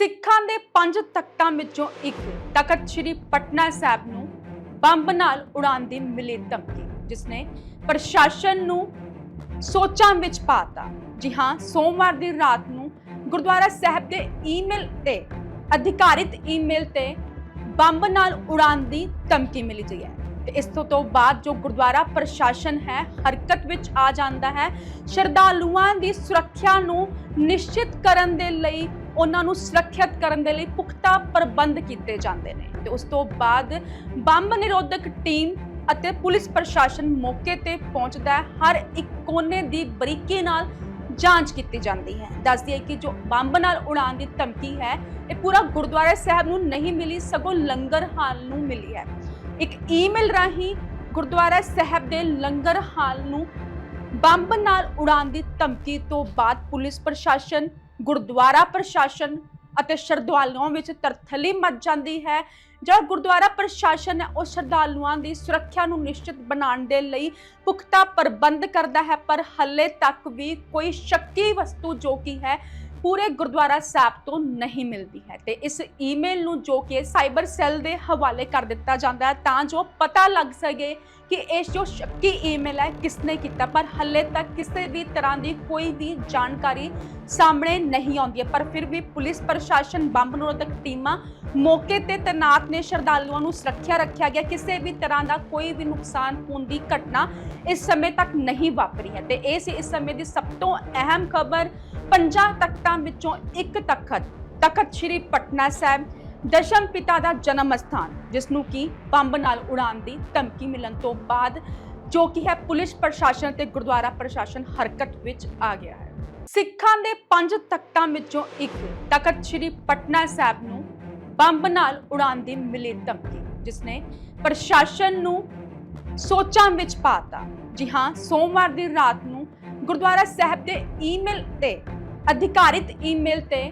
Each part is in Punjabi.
ਸਿੱਖਾਂ ਦੇ ਪੰਜ ਤਖਤਾਂ ਵਿੱਚੋਂ ਇੱਕ ਤਖਤ ਸ੍ਰੀ ਪਟਨਾ ਸਾਹਿਬ ਨੂੰ ਬੰਬ ਨਾਲ ਉਡਾਉਣ ਦੀ ਮਿਲੀ ਧਮਕੀ, ਜਿਸ ਨੇ ਪ੍ਰਸ਼ਾਸਨ ਨੂੰ ਸੋਚਾਂ ਵਿੱਚ ਪਾਤਾ। ਜੀ ਹਾਂ, ਸੋਮਵਾਰ ਦੀ ਰਾਤ ਨੂੰ ਗੁਰਦੁਆਰਾ ਸਾਹਿਬ ਦੇ ਈਮੇਲ ਤੇ, ਅਧਿਕਾਰਿਤ ਈਮੇਲ ਤੇ ਬੰਬ ਨਾਲ ਉਡਾਉਣ ਦੀ ਧਮਕੀ ਮਿਲੀ ਗਈ ਹੈ। ਤੇ ਇਸ ਤੋਂ ਬਾਅਦ ਜੋ ਗੁਰਦੁਆਰਾ ਪ੍ਰਸ਼ਾਸਨ ਹੈ, ਹਰਕਤ ਵਿੱਚ ਆ ਜਾਂਦਾ ਹੈ। ਸ਼ਰਧਾਲੂਆਂ ਦੀ ਸੁਰੱਖਿਆ ਨੂੰ ਨਿਸ਼ਚਿਤ ਕਰਨ ਦੇ ਲਈ, ਉਹਨਾਂ ਨੂੰ ਸੁਰੱਖਿਅਤ ਕਰਨ ਦੇ ਲਈ ਪੁਖਤਾ ਪ੍ਰਬੰਧ ਕੀਤੇ ਜਾਂਦੇ ਨੇ। ਤੇ ਉਸ ਤੋਂ ਬਾਅਦ ਬੰਬ ਨਿਰੋਧਕ ਟੀਮ ਅਤੇ ਪੁਲਿਸ ਪ੍ਰਸ਼ਾਸਨ ਮੌਕੇ ਤੇ ਪਹੁੰਚਦਾ ਹੈ। ਹਰ ਇੱਕ ਕੋਨੇ ਦੀ ਬਰੀਕੀ ਨਾਲ ਜਾਂਚ ਕੀਤੀ ਜਾਂਦੀ ਹੈ। ਦੱਸਦੀ ਹੈ ਕਿ ਜੋ ਬੰਬ ਨਾਲ ਉਡਾਉਣ ਦੀ ਧਮਕੀ ਹੈ, ਇਹ ਪੂਰਾ ਗੁਰਦੁਆਰਾ ਸਾਹਿਬ ਨੂੰ ਨਹੀਂ ਮਿਲੀ, ਸਗੋਂ ਲੰਗਰ ਹਾਲ ਨੂੰ ਮਿਲੀ ਹੈ। ਇੱਕ ਈਮੇਲ ਰਾਹੀਂ ਗੁਰਦੁਆਰਾ ਸਾਹਿਬ ਦੇ ਲੰਗਰ ਹਾਲ ਨੂੰ ਬੰਬ ਨਾਲ ਉਡਾਉਣ ਦੀ ਧਮਕੀ ਤੋਂ ਬਾਅਦ ਪੁਲਿਸ ਪ੍ਰਸ਼ਾਸਨ, ਗੁਰਦੁਆਰਾ ਪ੍ਰਸ਼ਾਸਨ ਅਤੇ ਸ਼ਰਧਾਲੂਆਂ ਵਿੱਚ ਤਰਥਲੀ ਮਚ ਜਾਂਦੀ ਹੈ। ਜਾਂ ਗੁਰਦੁਆਰਾ ਪ੍ਰਸ਼ਾਸਨ ਉਹ ਸ਼ਰਧਾਲੂਆਂ ਦੀ ਸੁਰੱਖਿਆ ਨੂੰ ਨਿਸ਼ਚਿਤ ਬਣਾਉਣ ਦੇ ਲਈ ਪੁਖਤਾ ਪ੍ਰਬੰਧ ਕਰਦਾ ਹੈ, ਪਰ ਹੱਲੇ ਤੱਕ ਵੀ ਕੋਈ ਸ਼ੱਕੀ ਵਸਤੂ ਜੋ ਕਿ ਹੈ ਪੂਰੇ ਗੁਰਦੁਆਰਾ ਸਾਹਿਬ ਤੋਂ ਨਹੀਂ ਮਿਲਦੀ ਹੈ ਤੇ ਇਸ ਈਮੇਲ ਨੂੰ ਜੋ ਕਿ ਸਾਈਬਰ ਸੈੱਲ ਦੇ ਹਵਾਲੇ ਕਰ ਦਿੱਤਾ ਜਾਂਦਾ ਹੈ, ਤਾਂ ਜੋ ਪਤਾ ਲੱਗ ਸਕੇ ਕਿ ਇਹ ਜੋ ਸ਼ੱਕੀ ਈਮੇਲ ਹੈ, ਕਿਸਨੇ ਕੀਤਾ, ਪਰ ਹੱਲੇ ਤੱਕ ਕਿਸੇ ਵੀ ਤਰ੍ਹਾਂ ਦੀ ਕੋਈ ਵੀ ਜਾਣਕਾਰੀ ਸਾਹਮਣੇ ਨਹੀਂ ਆਉਂਦੀ ਪਰ ਫਿਰ ਵੀ ਪੁਲਿਸ ਪ੍ਰਸ਼ਾਸਨ ਬੰਬ ਨਿਰੋਧਕ ਟੀਮਾਂ ਮੌਕੇ ਤੇ ਤੈਨਾਤ ਨੇ, ਸ਼ਰਧਾਲੂਆਂ ਨੂੰ ਸੁਰੱਖਿਆ ਰੱਖਿਆ ਗਿਆ। ਕਿਸੇ ਵੀ ਤਰ੍ਹਾਂ ਦਾ ਕੋਈ ਵੀ ਨੁਕਸਾਨ ਹੋਣ ਦੀ ਘਟਨਾ ਇਸ ਸਮੇਂ ਤੱਕ ਨਹੀਂ ਵਾਪਰੀ ਹੈ ਤੇ ਇਹ ਸੀ ਇਸ ਸਮੇਂ ਦੀ ਸਭ ਤੋਂ ਅਹਿਮ ਖਬਰ। ਪੰਜਾਂ ਤਖਤਾਂ ਵਿੱਚੋਂ ਇੱਕ ਤਖਤ ਤਖਤ ਸ੍ਰੀ ਪਟਨਾ ਸਾਹਿਬ ਦਸ਼ਮ ਪਿਤਾ ਦਾ ਜਨਮ ਸਥਾਨ ਜਿਸ ਨੂੰ ਕਿ ਬੰਬ ਨਾਲ ਉਡਾਉਣ ਦੀ ਧਮਕੀ ਮਿਲਣ ਤੋਂ ਬਾਅਦ ਜੋ ਕਿ ਹੈ ਪੁਲਿਸ ਪ੍ਰਸ਼ਾਸਨ ਤੇ ਗੁਰਦੁਆਰਾ ਪ੍ਰਸ਼ਾਸਨ ਹਰਕਤ ਵਿੱਚ ਆ ਗਿਆ ਹੈ। ਸਿੱਖਾਂ ਦੇ ਪੰਜ ਤਖਤਾਂ ਵਿੱਚੋਂ ਇੱਕ ਤਖਤ ਸ੍ਰੀ ਪਟਨਾ ਸਾਹਿਬ ਨੂੰ ਬੰਬ ਨਾਲ ਉਡਾਉਣ ਦੀ ਮਿਲੀ ਧਮਕੀ ਜਿਸ ਨੇ ਪ੍ਰਸ਼ਾਸਨ ਨੂੰ ਸੋਚਾਂ ਵਿੱਚ ਪਾਤਾ। ਜੀ ਹਾਂ, ਸੋਮਵਾਰ ਦੀ ਰਾਤ ਨੂੰ ਗੁਰਦੁਆਰਾ ਸਾਹਿਬ ਦੇ ਈਮੇਲ ਤੇ ਅਧਿਕਾਰਿਤ ਈਮੇਲ ਤੇ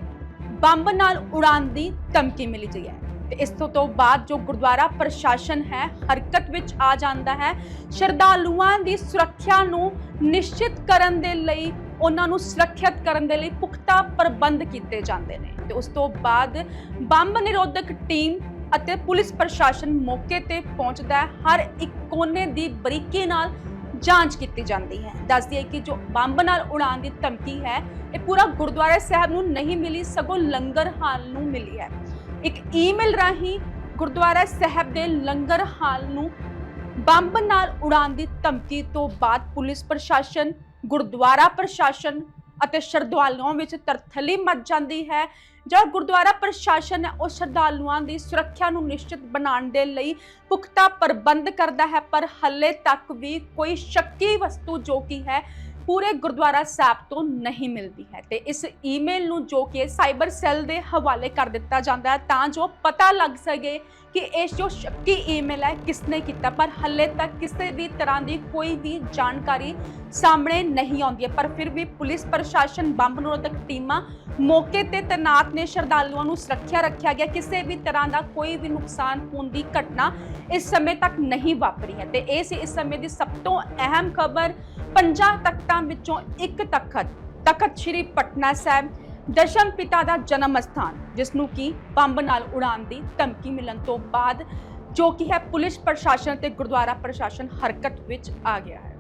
ਬੰਬ ਨਾਲ ਉਡਾਉਣ ਦੀ ਧਮਕੀ ਮਿਲੀ ਗਈ ਹੈ। ਤੇ ਇਸ ਤੋਂ ਤੋਂ ਬਾਅਦ ਜੋ ਗੁਰਦੁਆਰਾ ਪ੍ਰਸ਼ਾਸਨ ਹੈ, ਹਰਕਤ ਵਿੱਚ ਆ ਜਾਂਦਾ ਹੈ, ਸ਼ਰਧਾਲੂਆਂ ਦੀ ਸੁਰੱਖਿਆ ਨੂੰ ਨਿਸ਼ਚਿਤ ਕਰਨ ਦੇ ਲਈ, ਉਹਨਾਂ ਨੂੰ ਸੁਰੱਖਿਅਤ ਕਰਨ ਦੇ ਲਈ ਪੁਖਤਾ ਪ੍ਰਬੰਧ ਕੀਤੇ ਜਾਂਦੇ ਨੇ। ਤੇ ਉਸ ਤੋਂ ਬਾਅਦ ਬੰਬ ਨਿਰੋਧਕ ਟੀਮ ਅਤੇ ਪੁਲਿਸ ਪ੍ਰਸ਼ਾਸਨ ਮੌਕੇ ਤੇ ਪਹੁੰਚਦਾ ਹੈ। ਹਰ ਇੱਕ ਕੋਨੇ ਦੀ ਬਰੀਕੀ ਨਾਲ ਜਾਂਚ ਕੀਤੀ ਜਾਂਦੀ ਹੈ। ਦੱਸਦੀ ਹੈ ਕਿ ਜੋ ਬੰਬ ਨਾਲ ਉਡਾਉਣ ਦੀ ਧਮਕੀ ਹੈ, ਇਹ ਪੂਰਾ ਗੁਰਦੁਆਰਾ ਸਾਹਿਬ ਨੂੰ ਨਹੀਂ ਮਿਲੀ, ਸਗੋਂ ਲੰਗਰ ਹਾਲ ਨੂੰ ਮਿਲੀ ਹੈ। ਇੱਕ ਈਮੇਲ ਰਾਹੀਂ ਗੁਰਦੁਆਰਾ ਸਾਹਿਬ ਦੇ ਲੰਗਰ ਹਾਲ ਨੂੰ ਬੰਬ ਨਾਲ ਉਡਾਉਣ ਦੀ ਧਮਕੀ ਤੋਂ ਬਾਅਦ ਪੁਲਿਸ ਪ੍ਰਸ਼ਾਸਨ, ਗੁਰਦੁਆਰਾ ਪ੍ਰਸ਼ਾਸਨ ਅਤੇ ਸ਼ਰਧਾਲੂਆਂ ਵਿੱਚ ਤਰਥਲੀ ਮਚ ਜਾਂਦੀ ਹੈ। ਜਾਂ ਗੁਰਦੁਆਰਾ ਪ੍ਰਸ਼ਾਸਨ ਹੈ ਉਹ ਸ਼ਰਧਾਲੂਆਂ ਦੀ ਸੁਰੱਖਿਆ ਨੂੰ ਨਿਸ਼ਚਿਤ ਬਣਾਉਣ ਦੇ ਲਈ ਪੁਖਤਾ ਪ੍ਰਬੰਧ ਕਰਦਾ ਹੈ, ਪਰ ਹੱਲੇ ਤੱਕ ਵੀ ਕੋਈ ਸ਼ੱਕੀ ਵਸਤੂ ਜੋ ਕਿ ਹੈ ਪੂਰੇ ਗੁਰਦੁਆਰਾ ਸਾਹਿਬ ਤੋਂ ਨਹੀਂ ਮਿਲਦੀ ਹੈ ਤੇ ਇਸ ਈਮੇਲ ਨੂੰ ਜੋ ਕਿ ਸਾਈਬਰ ਸੈੱਲ ਦੇ ਹਵਾਲੇ ਕਰ ਦਿੱਤਾ ਜਾਂਦਾ ਹੈ, ਤਾਂ ਜੋ ਪਤਾ ਲੱਗ ਸਕੇ ਕਿ ਇਹ ਜੋ ਸ਼ੱਕੀ ਈਮੇਲ ਹੈ, ਕਿਸਨੇ ਕੀਤਾ, ਪਰ ਹੱਲੇ ਤੱਕ ਕਿਸੇ ਵੀ ਤਰ੍ਹਾਂ ਦੀ ਕੋਈ ਵੀ ਜਾਣਕਾਰੀ ਸਾਹਮਣੇ ਨਹੀਂ ਆਉਂਦੀ ਹੈ। ਪਰ ਫਿਰ ਵੀ ਪੁਲਿਸ ਪ੍ਰਸ਼ਾਸਨ ਬੰਬ ਨਿਰੋਧਕ ਟੀਮਾਂ ਮੌਕੇ ਤੇ ਤੈਨਾਤ ਨੇ, ਸ਼ਰਧਾਲੂਆਂ ਨੂੰ ਸੁਰੱਖਿਆ ਰੱਖਿਆ ਗਿਆ। ਕਿਸੇ ਵੀ ਤਰ੍ਹਾਂ ਦਾ ਕੋਈ ਵੀ ਨੁਕਸਾਨ ਹੋਣ ਦੀ ਘਟਨਾ ਇਸ ਸਮੇਂ ਤੱਕ ਨਹੀਂ ਵਾਪਰੀ ਹੈ। ਤੇ ਇਹ ਸੀ ਇਸ ਸਮੇਂ ਦੀ ਸਭ ਤੋਂ ਅਹਿਮ ਖਬਰ। ਪੰਜਾਂ ਤਖਤਾਂ ਵਿੱਚੋਂ ਇੱਕ ਤਖਤ ਤਖਤ ਸ੍ਰੀ ਪਟਨਾ ਸਾਹਿਬ ਦਸ਼ਮ ਪਿਤਾ ਦਾ ਜਨਮ ਸਥਾਨ ਜਿਸ ਨੂੰ ਕਿ ਬੰਬ ਨਾਲ ਉਡਾਉਣ ਦੀ ਧਮਕੀ ਮਿਲਣ ਤੋਂ ਬਾਅਦ ਜੋ ਕਿ ਹੈ ਪੁਲਿਸ ਪ੍ਰਸ਼ਾਸਨ ਤੇ ਗੁਰਦੁਆਰਾ ਪ੍ਰਸ਼ਾਸਨ ਹਰਕਤ ਵਿੱਚ ਆ ਗਿਆ ਹੈ।